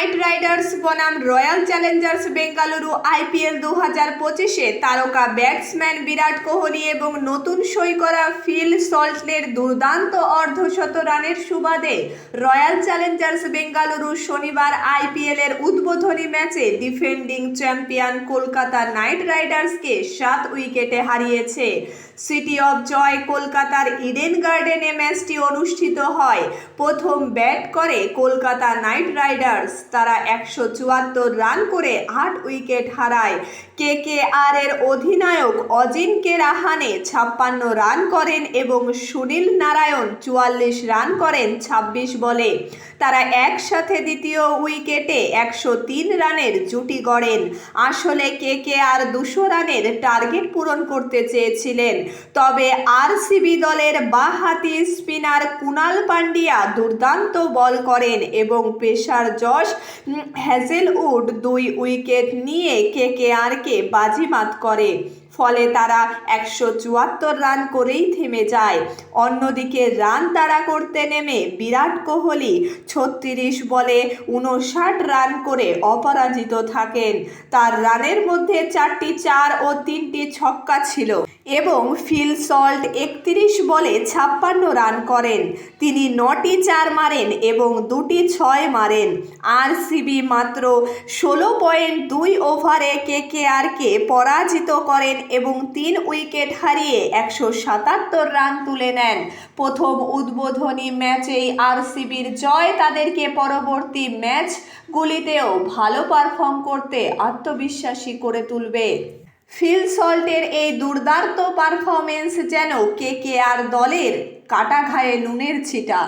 Night Riders বনাম Royal Challengers Bengaluru IPL দু হাজার পঁচিশে তারকা ব্যাটসম্যান বিরাট কোহলি এবং নতুন সই করা ফিল সল্টনের দুর্দান্ত অর্ধশত রানের সুবাদে রয়্যাল চ্যালেঞ্জার্স বেঙ্গালুরু শনিবার আইপিএল এর উদ্বোধনী ম্যাচে ডিফেন্ডিং চ্যাম্পিয়ন কলকাতা নাইট রাইডার্সকে সাত উইকেটে হারিয়েছে। সিটি অফ জয় কলকাতার ইডেন গার্ডেনে ম্যাচটি অনুষ্ঠিত হয়। প্রথম ব্যাট করে কলকাতা নাইট রাইডার্স তারা একশো চুয়াত্তর রান করে আট উইকেট হারায়। কে কে আর এর অধিনায়ক অজিনকে রাহানে ছাপ্পান্ন রান করেন এবং সুনীল নারায়ণ চুয়াল্লিশ রান করেন ছাব্বিশ বলে। তারা একসাথে দ্বিতীয় উইকেটে একশো তিন রানের জুটি গড়েন। আসলে কে কে আর দুশো রানের টার্গেট পূরণ করতে চেয়েছিলেন। তবে আরসিবি দলের বাঁহাতি স্পিনার কুনাল পান্ডিয়া দুর্দান্ত বল করেন এবং পেশার উম, হ্যাজেলউড দুই উইকেট নিয়ে কে কে আরকে বাজিমাত করে। ফলে তারা একশো চুয়াত্তর রান করেই থেমে যায়। অন্যদিকে রান তাড়া করতে নেমে বিরাট কোহলি ছত্রিশ বলে উনষাট রান করে অপরাজিত থাকেন। তার রানের মধ্যে চারটি চার ও তিনটি ছক্কা ছিল এবং ফিল সল্ট একত্রিশ বলে ছাপ্পান্ন রান করেন। তিনি নটি চার মারেন এবং দুটি ছয় মারেন। আর সিবি মাত্র ষোলো পয়েন্ট দুই ওভারে কে কে আরকে পরাজিত করেন এবং তিন উইকেট হারিয়ে একশো সাতাত্তর রান তুলে নেন। প্রথম উদ্বোধনী ম্যাচেই আরসিবির জয় তাদেরকে পরবর্তী ম্যাচগুলিতেও ভালো পারফর্ম করতে আত্মবিশ্বাসী করে তুলবে। ফিল সল্টের এই দুর্দান্ত পারফরমেন্স যেন কে কে আর দলের কাটা ঘায়ে নুনের ছিটা।